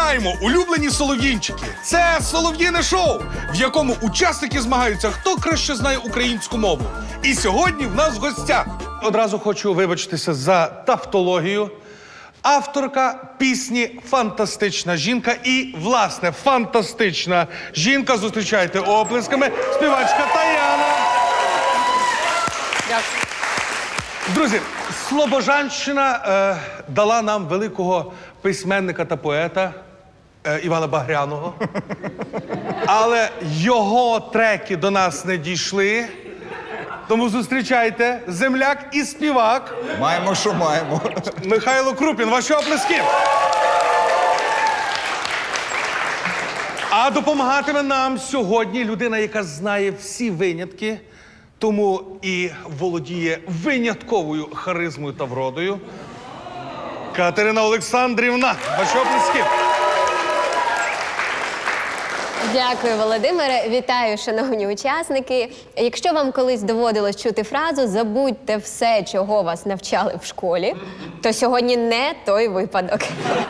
Вітаємо, улюблені солов'їнчики! Це солов'їне шоу, в якому учасники змагаються, хто краще знає українську мову. І сьогодні в нас в гостях. Одразу хочу вибачитися за тавтологію. Авторка пісні Фантастична жінка і, власне, фантастична жінка. Зустрічайте оплесками. Співачка Таяна. Друзі, Слобожанщина е, дала нам великого письменника та поета Івана Багряного. Але його треки до нас не дійшли. Тому зустрічайте земляк і співак Маємо, що маємо. Михайло Крупін. Ваші оплески. А допомагатиме нам сьогодні людина, яка знає всі винятки, тому і володіє винятковою харизмою та вродою. Катерина Олександрівна, ваші оплески. Дякую, Володимире. Вітаю, шановні учасники. Якщо вам колись доводилось чути фразу Забудьте все, чого вас навчали в школі, то сьогодні не той випадок.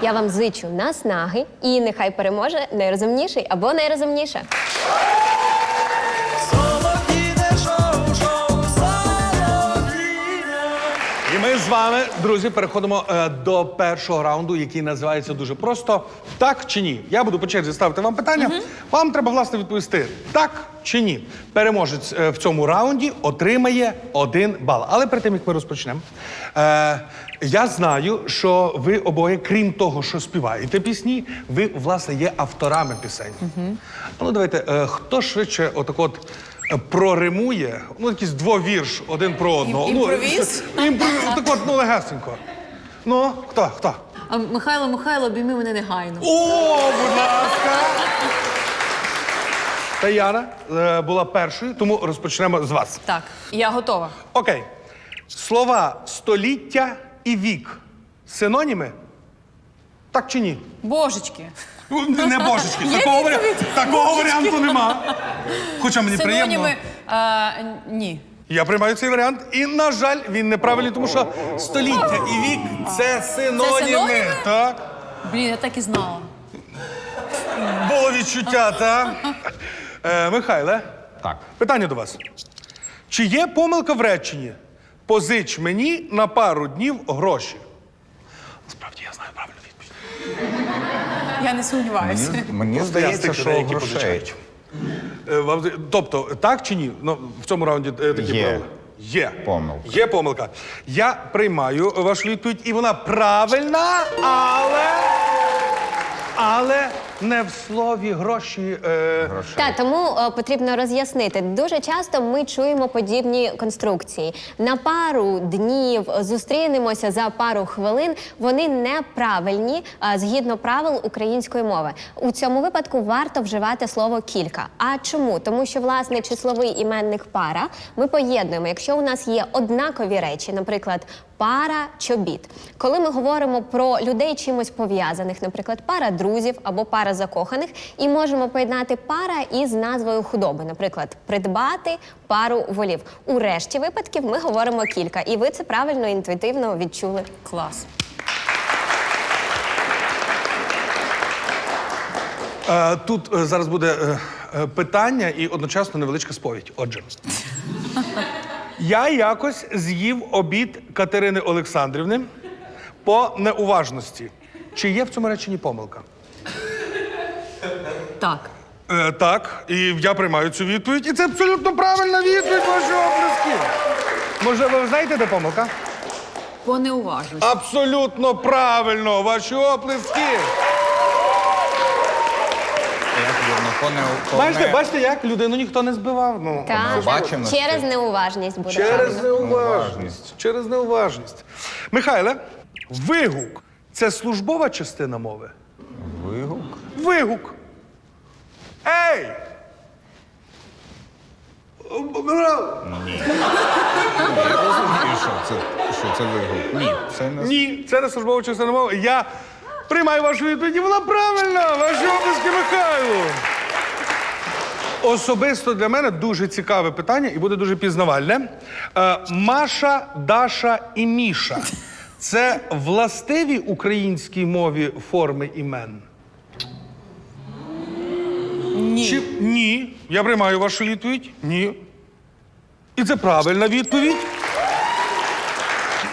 Я вам зичу наснаги і нехай переможе найрозумніший або найрозумніша. Вами, друзі, переходимо е, до першого раунду, який називається дуже просто так чи ні. Я буду по черзі ставити вам питання. Вам треба власне відповісти так чи ні. Переможець е, в цьому раунді отримає один бал. Але перед тим як ми розпочнемо, е, я знаю, що ви обоє, крім того, що співаєте пісні, ви власне є авторами пісень. Ну давайте, е, хто швидше отак от. Проримує, ну якийсь двовірш один про одного. Ну, імпровіз? Імпровіз, так от, ну легесенько. Ну, хто? Хто? А Михайло, Михайло, обійми мене негайно. О, будь ласка. Таяна е, була першою, тому розпочнемо з вас. Так, я готова. Окей. Слова століття і вік. Синоніми? Так чи ні? Божечки. Ну, Не божечки. Такого, варі... Такого варіанту нема. Хоча мені приємно. Синоніми. А, ні. Я приймаю цей варіант, і, на жаль, він неправильний, тому що століття і вік це синоніми. синоніми? Так. Блін, я так і знала. Було відчуття, так? Е, Михайле, Так. питання до вас. Чи є помилка в реченні? Позич мені на пару днів гроші. Насправді я знаю правильну відповідь. Я не сумніваюся. Мені, мені здається, що деякі грошей. позичають. Е, вам Тобто, так чи ні? Ну, в цьому раунді е, такі Є. правила. Є. Помилка. Є помилка. Я приймаю вашу відповідь, і вона правильна, але. Але не в слові гроші. Е... Так, тому е, потрібно роз'яснити. Дуже часто ми чуємо подібні конструкції. На пару днів зустрінемося за пару хвилин. Вони неправильні е, згідно правил української мови. У цьому випадку варто вживати слово кілька. А чому? Тому що власне числовий іменник пара ми поєднуємо. Якщо у нас є однакові речі, наприклад. Пара чобіт. Коли ми говоримо про людей чимось пов'язаних, наприклад, пара друзів або пара закоханих, і можемо поєднати пара із назвою худоби, наприклад, придбати пару волів. У решті випадків ми говоримо кілька, і ви це правильно інтуїтивно відчули. Клас. Е, Тут е, зараз буде е, питання і одночасно невеличка сповідь. Отже, я якось з'їв обід Катерини Олександрівни по неуважності. Чи є в цьому реченні помилка? Так. Е, так, і я приймаю цю відповідь. І це абсолютно правильна відповідь ваші оплески. Може, ви знаєте, де помилка? По неуважності. Абсолютно правильно, ваші оплески. Як вірно, по Бачите, бачите, як людину ніхто не збивав. Ну, Так, бачимо, через неуважність буде Через неуважність. Через неуважність. Михайле, вигук це службова частина мови? Вигук. Вигук. Ей! Я розумію, що це, що це вигук. Ні, це не Ні, це не службова частина мови. Я приймаю вашу відповідь, і вона правильна. Ваші облиски Михайлу. Особисто для мене дуже цікаве питання і буде дуже пізнавальне. Е, Маша, Даша і Міша. Це властиві українській мові форми імен? Ні. Чи ні? Я приймаю вашу відповідь. Ні. І це правильна відповідь.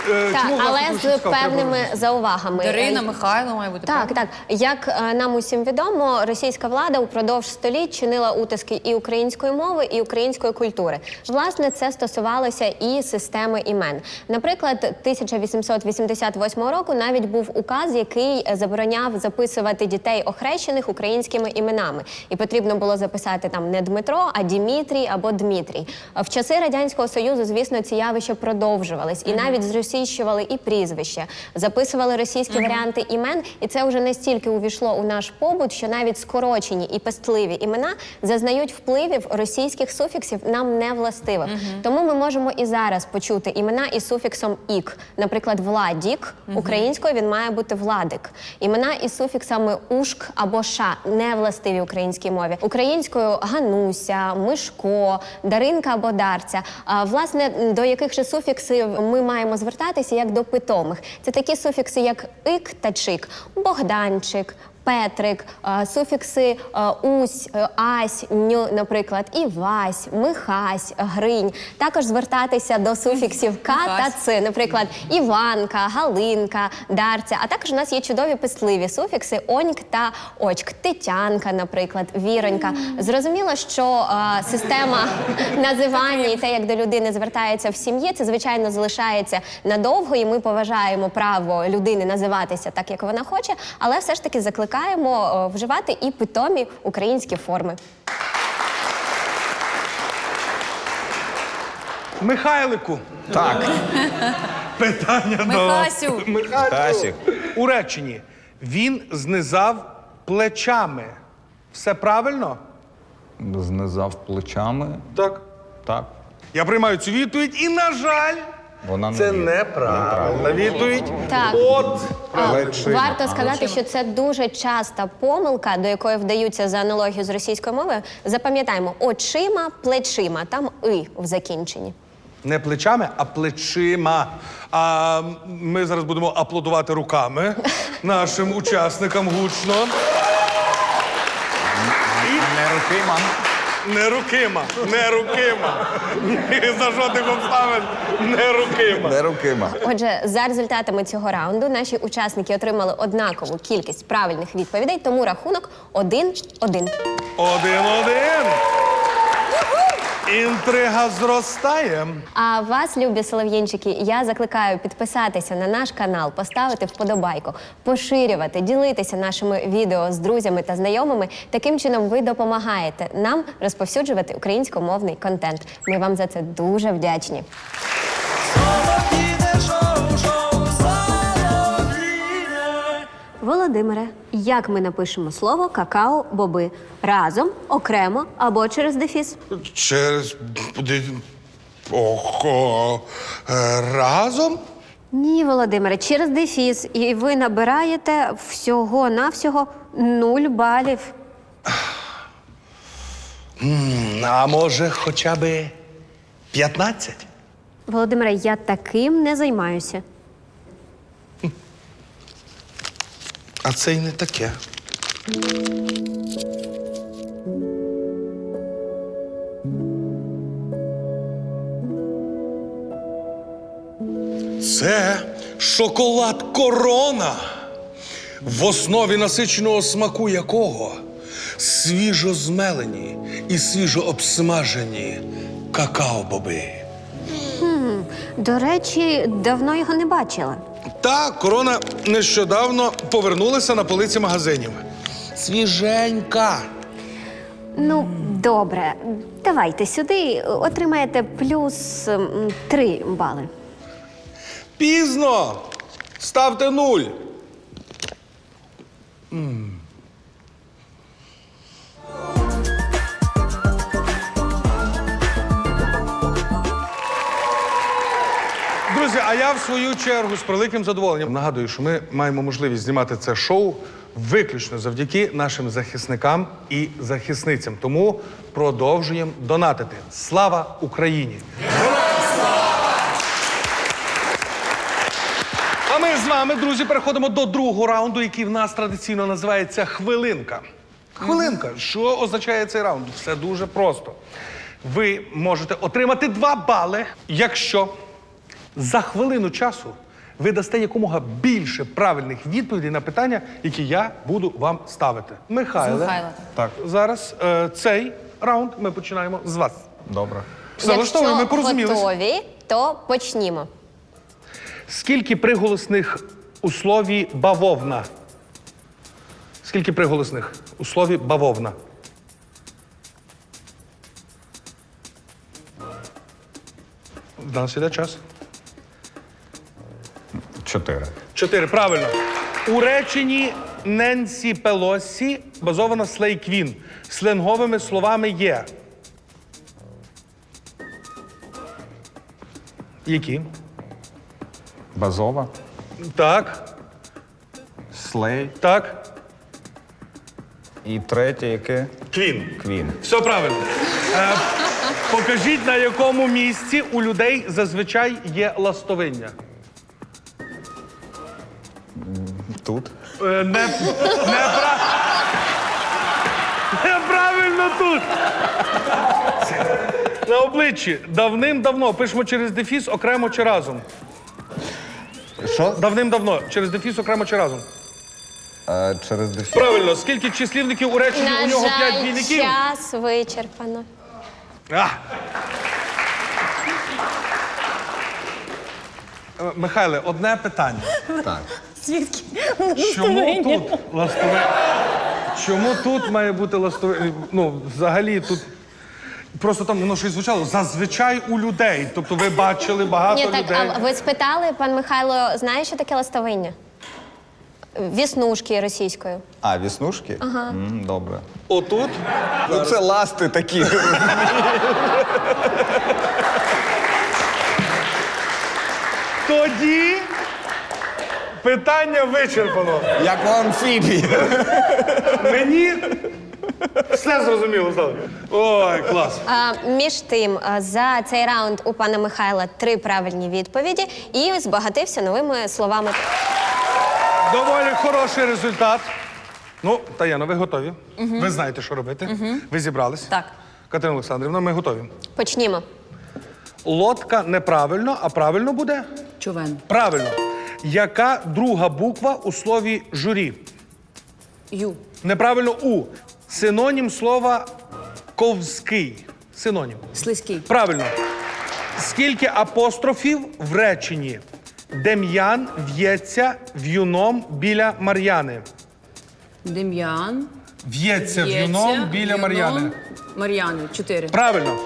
Е, Так, чому, власне, але з певними заувагами. Дарина, Михайло має бути. Так, так. Як е, нам усім відомо, російська влада упродовж століть чинила утиски і української мови, і української культури. Власне, це стосувалося і системи імен. Наприклад, 1888 року навіть був указ, який забороняв записувати дітей охрещених українськими іменами, і потрібно було записати там не Дмитро, а Дімітрій або Дмитрій. А В часи радянського союзу, звісно, ці явища продовжувались, і навіть зросійщували і прізвища, записували російські варіанти імен, і це вже настільки увійшло у наш побут, що навіть скорочені і пестливі імена зазнають впливів російських суфіксів нам не властивих. Тому ми можемо і зараз почути імена із суфіксом ік. Наприклад, Владік українською він має бути Владик. Імена із суфіксами ушк або ша не властиві українській мові. Українською Гануся, Мишко, Даринка або Дарця. А власне до яких же суфіксів ми маємо звертатися як до питомих? Це такі суфікси, як ик та чик, Богданчик. Петрик, е, суфікси е, усь, е, ась, ню, наприклад, івась, михась, гринь. Також звертатися до суфіксів ка та Михась. ц, наприклад, Іванка, Галинка, Дарця. А також у нас є чудові писливі суфікси оньк та очк, Тетянка, наприклад, Віронька. Зрозуміло, що е, система називання і те, як до людини звертається в сім'ї, це звичайно залишається надовго, і ми поважаємо право людини називатися так, як вона хоче, але все ж таки закликаємо е, вживати і питомі українські форми. Михайлику. Так, Питання до Михасю. Михасю. Тасік. У реченні він знизав плечами. Все правильно? Знизав плечами. Так. Так. Я приймаю цю відповідь, і, на жаль, Вона це є. неправильна відповідь. Так. От А, Плечима. Варто сказати, що це дуже часта помилка, до якої вдаються за аналогію з російською мовою. Запам'ятаємо, очима, плечима, там и в закінченні. не плечами, а плечима. А ми зараз будемо аплодувати руками нашим учасникам гучно. Не рукима. Не рукима, не рукима. Ні за жодних обставин не рукима. Не рукима. Отже, за результатами цього раунду наші учасники отримали однакову кількість правильних відповідей, тому рахунок 1-1. Один-один. Інтрига зростає. А вас, любі солов'їнчики, я закликаю підписатися на наш канал, поставити вподобайку, поширювати, ділитися нашими відео з друзями та знайомими. Таким чином ви допомагаєте нам розповсюджувати українськомовний контент. Ми вам за це дуже вдячні. Володимире, як ми напишемо слово какао боби? Разом, окремо або через дефіс? Через Ого. Е, разом? Ні, Володимире, через дефіс. І ви набираєте всього-навсього нуль балів. М, А може, хоча б 15? Володимире, я таким не займаюся. А це й не таке. Це шоколад корона, в основі насиченого смаку якого свіжо змелені і свіжо обсмажені какао-боби. До речі, давно його не бачила. Та корона нещодавно повернулася на полиці магазинів. Свіженька. Ну, добре, давайте сюди, отримаєте плюс м, три бали. Пізно. Ставте нуль. А я в свою чергу з превеликим задоволенням нагадую, що ми маємо можливість знімати це шоу виключно завдяки нашим захисникам і захисницям. Тому продовжуємо донатити. Слава Україні! А ми з вами, друзі, переходимо до другого раунду, який в нас традиційно називається хвилинка. Хвилинка. Що означає цей раунд? Все дуже просто. Ви можете отримати два бали, якщо за хвилину часу ви дасте якомога більше правильних відповідей на питання, які я буду вам ставити. Михайле, Михайла. Так, зараз е, цей раунд ми починаємо з вас. добре. Все влаштовує, ми порозумілися. готові, то почнімо. Скільки приголосних у слові бавовна? Скільки приголосних у слові бавовна? В нас іде час. Чотири. Чотири. Правильно. У реченні Ненсі Пелосі базована Слей Квін. Сленговими словами є. Які? Базова. Так, Слей. так. І третє яке? Квін. Квін. Все правильно. Е, покажіть, на якому місці у людей зазвичай є ластовиння. Тут. Е, не, непра... Неправильно тут. На обличчі. Давним-давно. Пишемо через дефіс окремо чи разом. Що? Давним-давно. Через дефіс окремо чи разом. Е, через дефіс. Правильно. Скільки числівників у реченні На у нього п'ять жаль, двійників? час вичерпано. А. Е, Михайле, одне питання. Так. Звідки? Чому тут ластове? Чому тут має бути ластове? Ну, взагалі тут. Просто там воно щось звучало. Зазвичай у людей. Тобто ви бачили багато Ні, так, людей. а ви спитали, пан Михайло, знає, що таке ластовиння? Віснушки російською. А, віснушки? Ага. Добре. Отут. Ну це ласти такі. Тоді питання вичерпано. Як у амфібії. Мені все зрозуміло стало. Ой, клас. А, між тим, а, за цей раунд у пана Михайла три правильні відповіді і збагатився новими словами. Доволі хороший результат. Ну, Таяна, ви готові? Ви знаєте, що робити. Ви зібрались. Так. Катерина Олександрівна, ми готові. Почнімо. Лодка неправильно, а правильно буде? Човен. Правильно. Яка друга буква у слові журі? Ю. Неправильно у. Синонім слова ковський. Синонім. Слизький. Правильно. Скільки апострофів в реченні? Дем'ян в'ється в'юном біля Мар'яни. Дем'ян. В'ється в'юном біля Мар'яни. Мар'яни. Чотири. Правильно.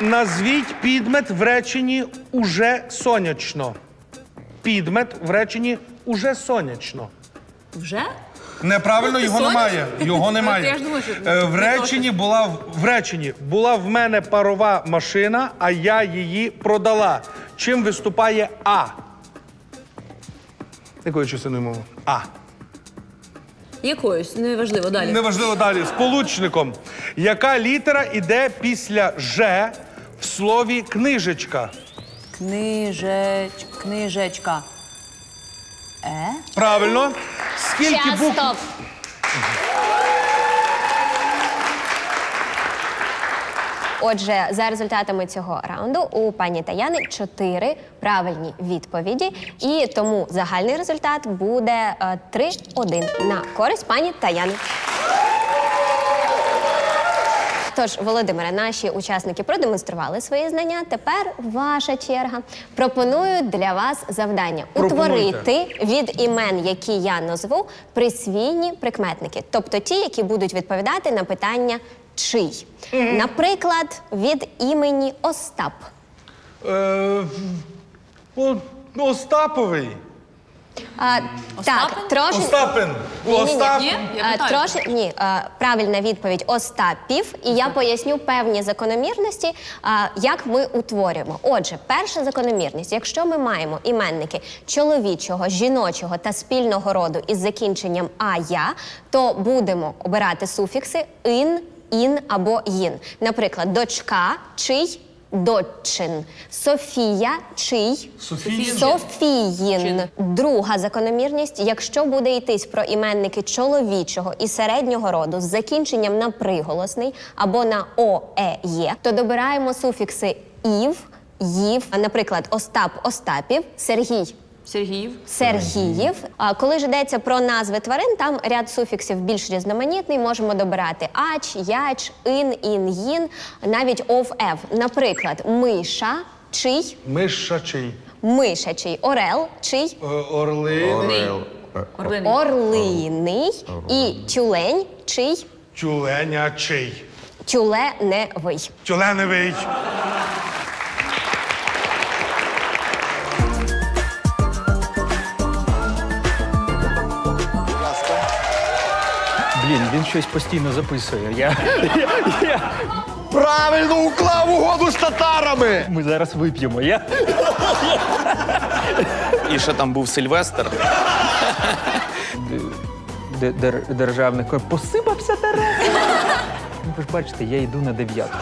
Назвіть підмет в реченні уже сонячно. Підмет в реченні уже сонячно. Вже? Неправильно його Сонячно? немає. Його немає. Ж думаю, що Е, в реченні була в- в реченні була в мене парова машина, а я її продала. Чим виступає А? Якою частиною мови? А. Якоюсь, неважливо. Далі. Неважливо далі. Сполучником. Яка літера іде після Ж в слові книжечка? Книжеч... Книжечка. Е? Правильно. Скільки Час, букв? стоп. Отже, за результатами цього раунду у пані Таяни чотири правильні відповіді, і тому загальний результат буде е, 3-1 на користь пані Таяни. Тож, Володимире, наші учасники продемонстрували свої знання. Тепер ваша черга. Пропоную для вас завдання утворити від імен, які я назву, присвійні прикметники, тобто ті, які будуть відповідати на питання чий. Наприклад, від імені Остап. Е, о, Остаповий. А, так, трошки. Остапин. Остап. Ні? Я А, питаю. Трошки ні, а, правильна відповідь Остапів, і я поясню певні закономірності, а, як ми утворюємо. Отже, перша закономірність: якщо ми маємо іменники чоловічого, жіночого та спільного роду із закінченням а-я, то будемо обирати суфікси ин, ін або їн. Наприклад, дочка, чий. дочин. Софія чий? Софіїн. Друга закономірність: якщо буде йтись про іменники чоловічого і середнього роду з закінченням на приголосний або на о, е, є, то добираємо суфікси ів, їв, а, наприклад, Остап Остапів, Сергій Сергіїв. Сергіїв. А коли ж йдеться про назви тварин, там ряд суфіксів більш різноманітний. Можемо добирати ач, яч, ин, ін, їн, навіть ов, ев. Наприклад, миша, чий, Миша чий? мишачий, орел, чий, Е, Орли. Орел. Е, Орлиний. орлиний і тюлень, чий, Тюленя чий? тюленевий. Тюленевий. Блін, він щось постійно записує. Я... Правильно уклав угоду з татарами! Ми зараз вип'ємо. Я... І ще там був Сильвестр. Д- дер- Державник посипався Тарас. Ну, ви ж бачите, я йду на дев'ятку.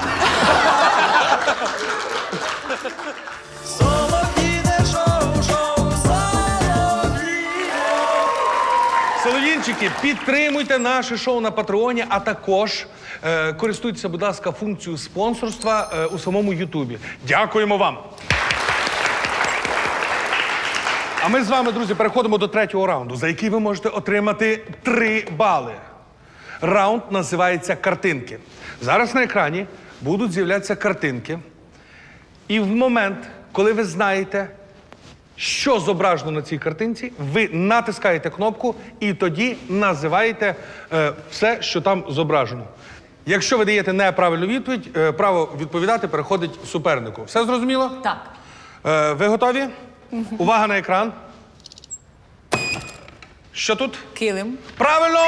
Солов'їнчики, підтримуйте наше шоу на Патреоні, а також е, користуйтеся, будь ласка, функцією спонсорства е, у самому Ютубі. Дякуємо вам. А ми з вами, друзі, переходимо до третього раунду, за який ви можете отримати три бали. Раунд називається картинки. Зараз на екрані будуть з'являтися картинки. І в момент, коли ви знаєте, що зображено на цій картинці, ви натискаєте кнопку і тоді називаєте е, все, що там зображено. Якщо ви даєте неправильну відповідь, е, право відповідати переходить супернику. Все зрозуміло? Так. Е, ви готові? Увага на екран. Що тут? Килим. Правильно!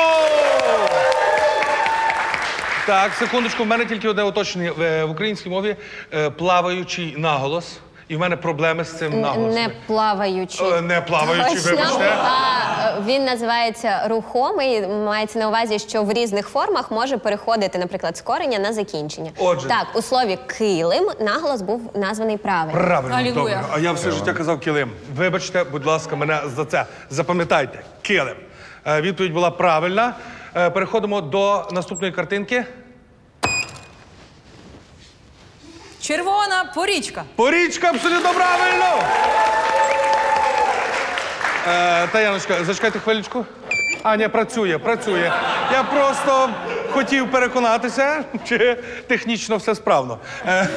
Так, секундочку, в мене тільки одне уточнення. В, в українській мові е, плаваючий наголос. І в мене проблеми з цим наголосом. Не плаваючий. Е, не плаваючий, Точно. вибачте. А, е, він називається рухомий. Мається на увазі, що в різних формах може переходити, наприклад, з корення на закінчення. Отже. Так, у слові килим наголос був названий правильно. Правильно, Алілуя. добре. А я все життя казав килим. Вибачте, будь ласка, мене за це. Запам'ятайте, килим. Е, відповідь була правильна. Е, переходимо до наступної картинки. Червона порічка. Порічка абсолютно правильно. Е, Таяночка, зачекайте хвилючку. А, ні, працює, працює. Я просто хотів переконатися, чи технічно все справно. Е,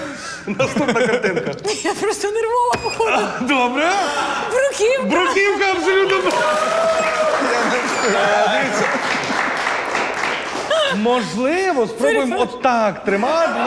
наступна картинка. Я просто нервова, походу. Добре. Бруківка. Бруківка абсолютно. Е, Дивіться. Можливо, спробуємо отак тримати.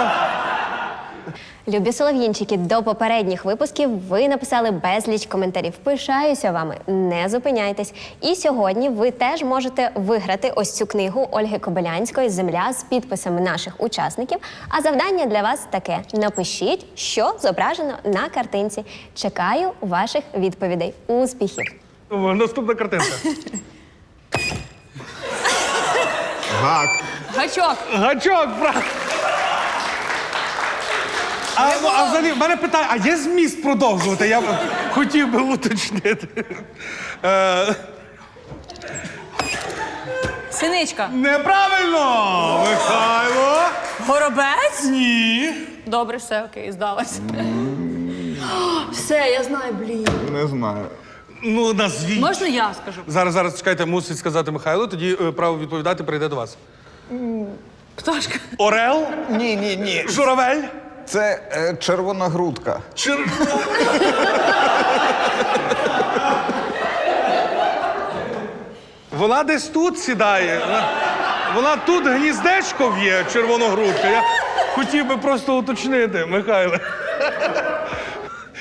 Любі солов'їнчики, до попередніх випусків ви написали безліч коментарів. Пишаюся вами, не зупиняйтесь. І сьогодні ви теж можете виграти ось цю книгу Ольги Кобилянської Земля з підписами наших учасників. А завдання для вас таке: напишіть, що зображено на картинці. Чекаю ваших відповідей. Успіхів! Наступна картинка. Гак. Гачок. Гачок, брат. А, ну, а взагалі, в мене питання, а є зміст продовжувати? Я б хотів би уточнити. Е, Синичка. неправильно! Михайло! Горобець. Ні. Добре, все окей, здалась. Все, я знаю, блін. Не знаю. Ну, назвіть. Можна я скажу? Зараз, зараз чекайте, мусить сказати Михайло, тоді е, право відповідати прийде до вас. Пташка. Орел? Ні, ні, ні. Журавель? Це е, червона грудка. Чер... Вона десь тут сідає. Вона, вона тут гніздечко в'є, червоногрудка. Я хотів би просто уточнити, Михайле.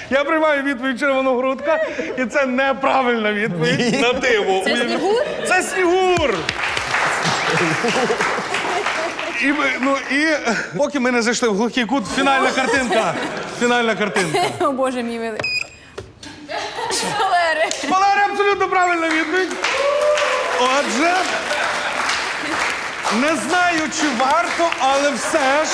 Я приймаю відповідь червоногрудка, і це неправильна відповідь на диво. Це Снігур? Це снігур. І, ми, ну, і поки ми не зайшли в глухий кут, фінальна картинка. Фінальна картинка. О, Боже мій милий. Валери. Валерія, абсолютно правильна відповідь. Отже, не знаю, чи варто, але все ж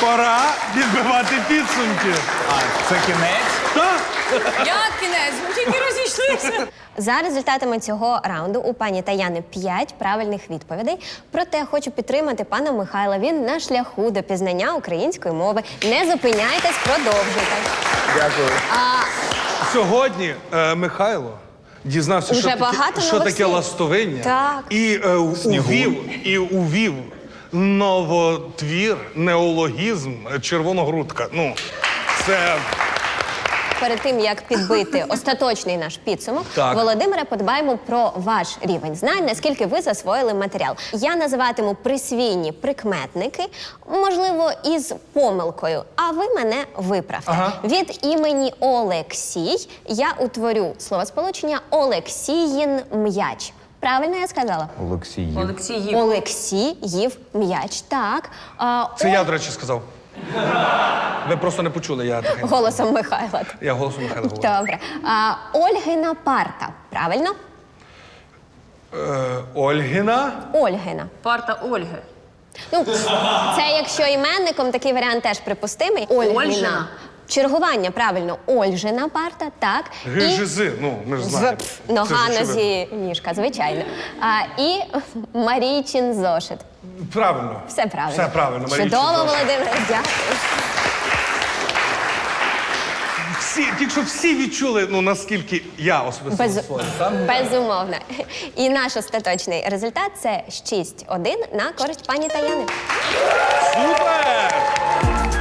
Пора відбивати підсумки. А це кінець? Так? Як кінець? Ми тільки розійшлися. За результатами цього раунду у пані Таяни 5 правильних відповідей. Проте хочу підтримати пана Михайла. Він на шляху до пізнання української мови. Не зупиняйтесь, продовжуйте. Дякую. А... Сьогодні е, Михайло дізнався, Уже що, багато таке, що нових таке слів. ластовиння. Так. І е, увів, і увів новотвір, неологізм, е, червоногрудка. Ну, це Перед тим як підбити остаточний наш підсумок, Так. Володимире, подбаємо про ваш рівень знань, наскільки ви засвоїли матеріал. Я називатиму присвійні прикметники, можливо, із помилкою. А ви мене виправте. Ага. Від імені Олексій я утворю словосполучення Олексіїн м'яч. Правильно я сказала? Олексій. Олексій Олексіїв м'яч. Так. А, Це О- я, до речі, сказав. Ви просто не почули, я таке. Голосом Михайла. Я голосом Михайла говорю. Добре. А, Ольгина парта. Правильно? Е, Ольгіна. Ольгина. Парта Ольги. Ну, це якщо іменником, такий варіант теж припустимий. Ольгина. Ольжина. Чергування, правильно, Ольжина парта, так. Гижизи. Ну, ми ж З- знаємо. Нога Це ж нозі ніжка, звичайно. А, і Марійчин зошит. Правильно. Все правильно. Все правильно, Чудово. Володимир, дякую. Всі, тільки всі відчули, ну наскільки я особисто Без... засвоїв. Безумовно. І наш остаточний результат це 6-1 на користь пані Таяни. Супер!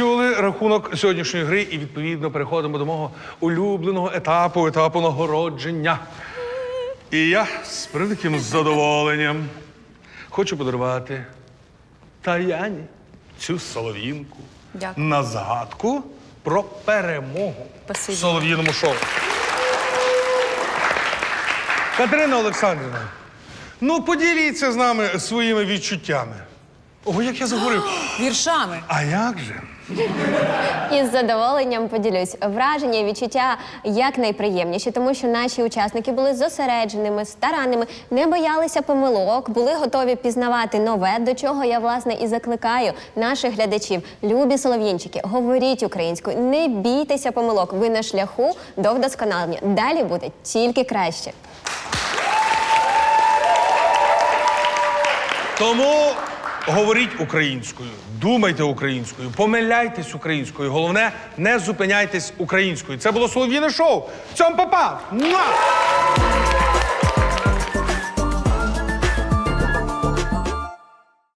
Вами чули рахунок сьогоднішньої гри і відповідно переходимо до мого улюбленого етапу, етапу нагородження. І я з превеликим задоволенням хочу подарувати Таяні цю солов'їнку Дякую. на згадку про перемогу Спасибі. в солов'їному шоу. Катерина Олександрівна, ну поділіться з нами своїми відчуттями. Ого, як я заговорив. Віршами. А як же? Із задоволенням поділюсь. Враження і відчуття якнайприємніші, тому що наші учасники були зосередженими, старанними, не боялися помилок, були готові пізнавати нове, до чого я власне і закликаю наших глядачів. Любі солов'їнчики, говоріть українською, не бійтеся помилок. Ви на шляху до вдосконалення. Далі буде тільки краще. Тому говоріть українською, думайте українською, помиляйтесь українською. Головне, не зупиняйтесь українською. Це було Солов'їне шоу. Цьом папа! Муа!